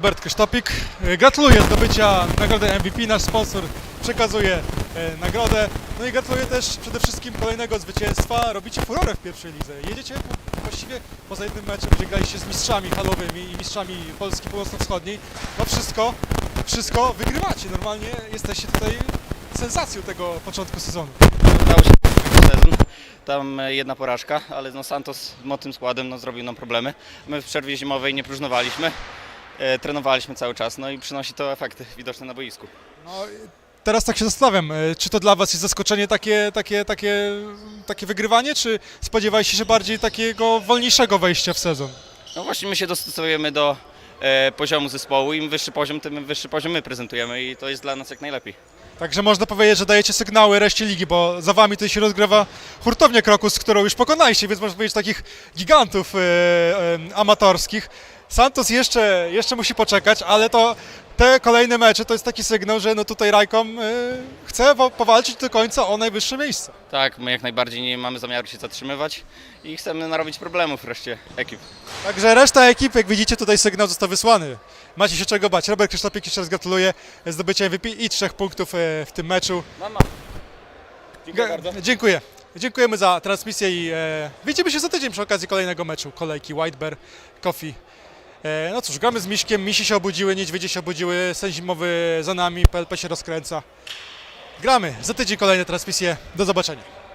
Robert Krysztopik, e, gratuluję zdobycia nagrody MVP, nasz sponsor przekazuje e, nagrodę. No i gratuluję też przede wszystkim kolejnego zwycięstwa. Robicie furorę w pierwszej lidze. Jedziecie właściwie poza jednym meczem, gdzie graliście z mistrzami halowymi i mistrzami Polski Północno-Wschodniej. No wszystko, wszystko wygrywacie. Normalnie jesteście tutaj sensacją tego początku sezonu. Udało się sezon. Tam e, jedna porażka, ale no Santos mocnym składem no, zrobił nam problemy. My w przerwie zimowej nie próżnowaliśmy, trenowaliśmy cały czas, no i przynosi to efekty widoczne na boisku. No, teraz tak się zastanawiam, e, czy to dla Was jest zaskoczenie takie, takie, takie, takie wygrywanie, czy spodziewaliście się bardziej takiego wolniejszego wejścia w sezon? No właśnie my się dostosowujemy do e, poziomu zespołu. Im wyższy poziom, tym wyższy poziom my prezentujemy i to jest dla nas jak najlepiej. Także można powiedzieć, że dajecie sygnały reszcie ligi, bo za Wami tutaj się rozgrywa hurtownia Krokus, którą już pokonaliście, więc można powiedzieć takich gigantów e, e, amatorskich. Santos jeszcze, jeszcze musi poczekać, ale to te kolejne mecze to jest taki sygnał, że no tutaj Rajkom e, chce po- powalczyć do końca o najwyższe miejsce. Tak, my jak najbardziej nie mamy zamiaru się zatrzymywać i chcemy narobić problemów reszcie ekip. Także reszta ekipy, jak widzicie, tutaj sygnał został wysłany. Macie się czego bać. Robert Krzysztofik jeszcze raz gratuluję zdobycia MVP i trzech punktów e, w tym meczu. Mama. Dziękuję bardzo. Dziękuję. Dziękujemy za transmisję i e, widzimy się za tydzień przy okazji kolejnego meczu. Kolejki White Bear, Coffee. E, no cóż, gramy z Miśkiem, misi się obudziły, niedźwiedzie się obudziły, sen zimowy za nami, PLP się rozkręca. Gramy, za tydzień kolejne transmisje. Do zobaczenia.